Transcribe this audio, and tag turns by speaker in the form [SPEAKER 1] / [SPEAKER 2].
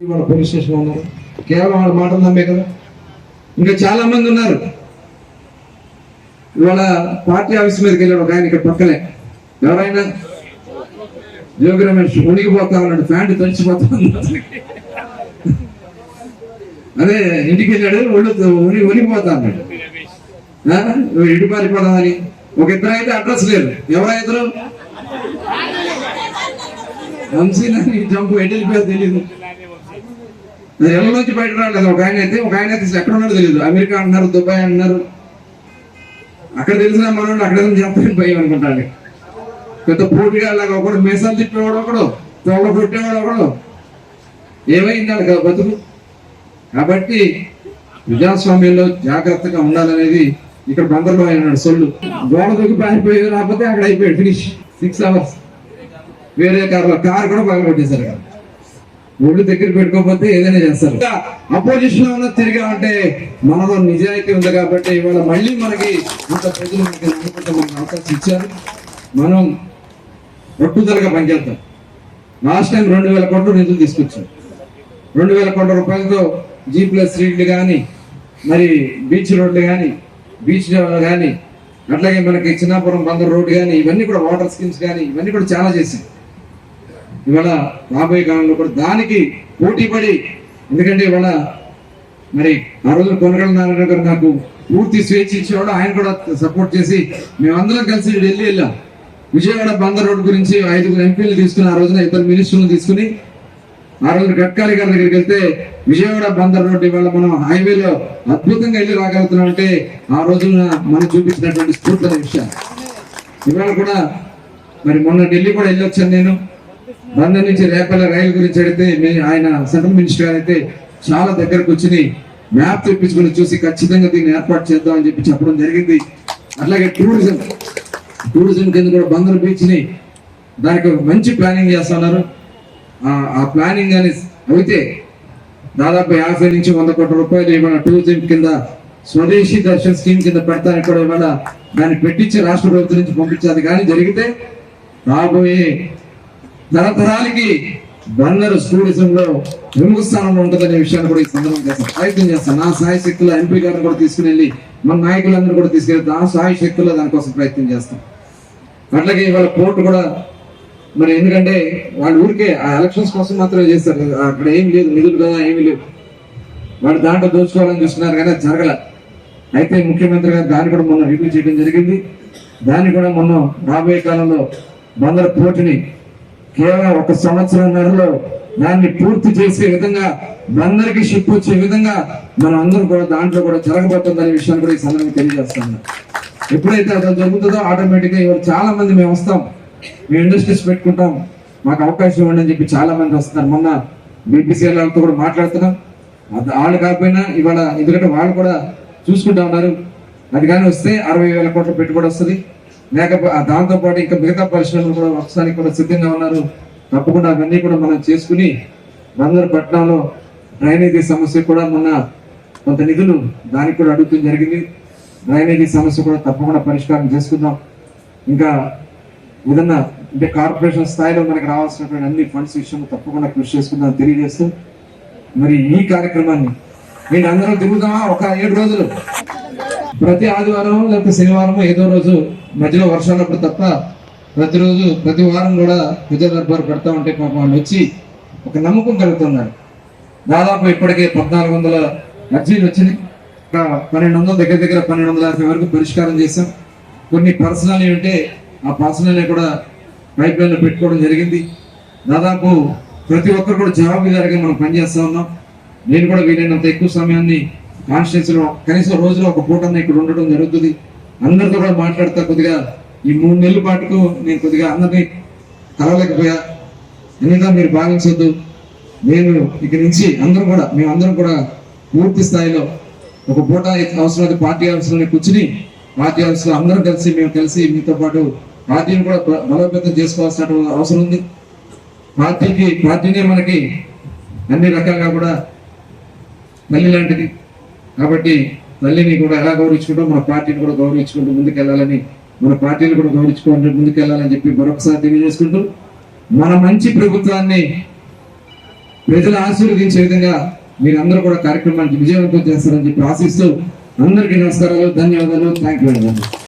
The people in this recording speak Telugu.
[SPEAKER 1] వాళ్ళ పోలీస్ స్టేషన్ ఉన్నారు. కేవలం వాళ్ళ మాటలు నమ్మే కదా? ఇంకా చాలా మంది ఉన్నారు. ఇవాళ పార్టీ ఆఫీస్ మీదకి వెళ్ళాడు ఒక ఆయన ఇక్కడ పక్కనే. ఎవరైనా? జోగి రమేష్ ఉనిగిపోతా ఉన్నాడు ప్యాంట్ తడిచిపోతా అదే ఇంటికి వెళ్ళాడు ఒళ్ళు ఉని ఉనిగిపోతా అన్నాడు ఆ? నువ్వు ఇటు పారిపోదామని. ఒక ఇద్దరు అయితే అడ్రస్ లేరు ఎవరా ఇద్దరు? వంశీనని జంపు ఎటు వెళ్ళిపోయారు తెలియదు ఎల్ల నుంచి బయట రాలేదు? ఒక ఆయన అయితే ఒక ఆయన అయితే ఎక్కడ ఉన్నాడో తెలియదు అమెరికా అంటున్నారు దుబాయ్ అంటున్నారు. అక్కడ తెలిసిన మనోడు అక్కడ నుంచి చెప్పని భయం అనుకుంటాడు పెద్ద పోటీగా ఒకడు మీసాలు తిప్పేవాడు ఒకడు తోడ కొట్టేవాడు ఒకడు. ఏమైంది కదా బతుకు? కాబట్టి ప్రజాస్వామ్యంలో జాగ్రత్తగా ఉండాలనేది ఇక్కడ బందర్లో అయినాడు సొల్లు. గోడ దొరికి పారిపోయేది రాకపోతే అక్కడ అయిపోయాడు ఫినిష్. సిక్స్ అవర్స్ వేరే కార్లో కార్ కూడా బాగా కదా ఒళ్ళు దగ్గర పెట్టుకోకపోతే ఏదైనా చేస్తారు. అపోజిషన్ ఉన్న తిరిగా ఉంటే మనలో నిజాయితీ ఉంది కాబట్టి ఇవాళ మళ్ళీ మనకి ఇంత ప్రజలు మనకి నమ్ముకుంటే మనకు అవకాశం ఇచ్చారు. మనం పట్టుదలగా పనిచేద్దాం. లాస్ట్ టైం రెండు వేల కోట్ల నిధులు తీసుకొచ్చాం. రెండు వేల కోట్ల రూపాయలతో జీ ప్లస్ స్ట్రీట్లు కానీ మరి బీచ్ రోడ్లు కానీ బీచ్ కానీ అట్లాగే మనకి చిన్నాపురం బందర్ రోడ్ కానీ ఇవన్నీ కూడా వాటర్ స్కీమ్స్ కానీ ఇవన్నీ కూడా చాలా చేసాం ఇవాళ రాబోయే కాలంలో కూడా దానికి పోటీ పడి ఎందుకంటే ఇవాళ మరి ఆ రోజు కొనగల నారాయణ గారు నాకు పూర్తి స్వేచ్ఛ ఇచ్చేవాడు. ఆయన కూడా సపోర్ట్ చేసి మేమందరం కలిసి ఢిల్లీ వెళ్ళాం. విజయవాడ బందర్ రోడ్ గురించి ఐదుగురు ఎంపీలు తీసుకుని ఆ రోజున ఇద్దరు మినిస్టర్లు తీసుకుని ఆ రోజు గడ్కరీ గారి దగ్గరికి వెళ్తే విజయవాడ బందర్ రోడ్ ఇవాళ మనం హైవేలో అద్భుతంగా వెళ్ళి రాగలుగుతున్నాం అంటే ఆ రోజున మనం చూపించినటువంటి స్ఫూర్తి విషయం ఇవాళ కూడా మరి మొన్న ఢిల్లీ కూడా వెళ్ళొచ్చాను నేను. బందర్ నుంచి రేపల్ల రైలు గురించి అడిగితే ఆయన సెంట్రల్ మినిస్టర్ అయితే చాలా దగ్గరకు వచ్చి మ్యాప్ తెప్పించుకుని చూసి ఖచ్చితంగా దీన్ని ఏర్పాటు చేద్దాం అని చెప్పి చెప్పడం జరిగింది. అట్లాగే టూరిజం. టూరిజం కింద కూడా బందర్ బీచ్ని దానికి మంచి ప్లానింగ్ చేస్తున్నారు. ఆ- ఆ ప్లానింగ్ అని అయితే దాదాపు యాభై నుంచి వంద కోట్ల రూపాయలు ఇవాళ టూరిజం కింద స్వదేశీ దర్శన్ స్కీమ్ కింద పెడతానికి కూడా ఇవాళ దాన్ని పెట్టించి రాష్ట్ర ప్రభుత్వం నుంచి పంపించాలి. కానీ జరిగితే రాబోయే తరతరాలకి బందరు టూరిజం లో స్థానంలో ఉంటుందనే విషయాన్ని కూడా ఈ సందర్భం చేస్తాను ప్రయత్నం చేస్తాను నా సాయి శక్తుల ఎంపీ గారిని కూడా తీసుకుని వెళ్ళి మన నాయకులందరూ కూడా తీసుకెళ్ళి ఆ సాయి శక్తుల్లో దానికోసం ప్రయత్నం చేస్తాం. అట్లాగే ఇవాళ కోర్టు కూడా మరి ఎందుకంటే వాళ్ళు ఊరికే ఆ ఎలక్షన్స్ కోసం మాత్రమే చేస్తారు అక్కడ ఏం లేదు నిధులు కదా ఏమీ లేవు. వాళ్ళు దాంట్లో దోచుకోవాలని చూస్తున్నారు కానీ జరగల. అయితే ముఖ్యమంత్రి గారు దాన్ని కూడా మొన్న రివ్యూ చేయడం జరిగింది. దాన్ని కూడా మొన్న రాబోయే కాలంలో బందర్ పోర్టుని కేవలం ఒక సంవత్సరంలో దాన్ని పూర్తి చేసే విధంగా బందరికి షిప్ వచ్చే విధంగా మనం అందరం కూడా దాంట్లో కూడా జరగబోతుందనే విషయాన్ని కూడా ఈ సందర్భంగా తెలియజేస్తాను. ఎప్పుడైతే అది జరుగుతుందో ఆటోమేటిక్గా ఇవాళ చాలా మంది మేము వస్తాం. మేము ఇండస్ట్రీస్ పెట్టుకుంటాం. మాకు అవకాశం ఇవ్వండి అని చెప్పి చాలా మంది వస్తున్నారు. మొన్న బీపీసీఎల్ వాళ్ళతో కూడా మాట్లాడుతున్నాం. అది వాళ్ళు కాకపోయినా ఇవాళ ఎందుకంటే వాళ్ళు కూడా చూసుకుంటా ఉన్నారు. అది కానీ వస్తే అరవై వేల కోట్ల పెట్టుబడి వస్తుంది. లేకపోతే దాంతో పాటు ఇంకా మిగతా పరిశ్రమలు కూడా ఒకసారి కూడా సిద్ధంగా ఉన్నారు. తప్పకుండా అవన్నీ కూడా మనం చేసుకుని బందర్ పట్టణంలో డ్రైనేజీ సమస్య కూడా మొన్న కొంత నిధులు దానికి కూడా అడుగుతూ జరిగింది. డ్రైనేజీ సమస్య కూడా తప్పకుండా పరిష్కారం చేసుకుందాం. ఇంకా ఏదన్నా అంటే కార్పొరేషన్ స్థాయిలో మనకు రావాల్సినటువంటి అన్ని ఫండ్స్ విషయంలో తప్పకుండా కృషి చేసుకుందాం తెలియజేస్తూ మరి ఈ కార్యక్రమాన్ని మీరు అందరూ తిరుగుతామా ఒక ఏడు రోజులు. ప్రతి ఆదివారం లేకపోతే శనివారం ఏదో రోజు మధ్యలో వర్షాలప్పుడు తప్ప ప్రతిరోజు ప్రతి వారం కూడా విజయ దర్బార్ పెడతా ఉంటే పాపం వాళ్ళు వచ్చి ఒక నమ్మకం కలుగుతున్నారు. దాదాపు ఇప్పటికే పద్నాలుగు వందల అర్జీలు వచ్చినాయి. పన్నెండు వందల దగ్గర దగ్గర పన్నెండు వందల యాభై వరకు పరిష్కారం చేశాం. కొన్ని పర్సనల్ ఉంటే ఆ పర్సనల్ కూడా పైప్ లైన్లో పెట్టుకోవడం జరిగింది. దాదాపు ప్రతి ఒక్కరు కూడా జవాబుదారిగా మనం పనిచేస్తూ ఉన్నాం. నేను కూడా వీలైనంత ఎక్కువ సమయాన్ని కాన్స్టిట్యూన్స్లో కనీసం రోజులో ఒక పూట ఇక్కడ ఉండడం జరుగుతుంది. అందరితో కూడా మాట్లాడతా కొద్దిగా ఈ మూడు నెలల పాటుకు నేను కొద్దిగా అందరినీ కలవలేకపోయా. ఎందుకంటే మీరు భావించొద్దు. నేను ఇక్కడి నుంచి అందరం కూడా మేము కూడా పూర్తి స్థాయిలో ఒక పూట అవసరమైతే పార్టీ ఆఫీసులోనే కూర్చుని పార్టీ ఆఫీసులో అందరం కలిసి మేము కలిసి మీతో పాటు పార్టీని కూడా బలోపేతం చేసుకోవాల్సిన అవసరం ఉంది. పార్టీకి పార్టీనే మనకి అన్ని రకాలుగా కూడా మళ్ళీ లాంటిది. కాబట్టి తల్లిని కూడా ఎలా గౌరవించుకుంటాం మన పార్టీని కూడా గౌరవించుకుంటూ ముందుకెళ్ళాలని మన పార్టీని కూడా గౌరవించుకుంటూ ముందుకెళ్ళాలని చెప్పి మరొకసారి తెలియజేసుకుంటూ మన మంచి ప్రభుత్వాన్ని ప్రజలు ఆశీర్వదించే విధంగా మీరు అందరూ కూడా కార్యక్రమాన్ని విజయవంతం చేస్తారని చెప్పి ఆశిస్తూ అందరికీ నమస్కారాలు ధన్యవాదాలు థ్యాంక్ యూ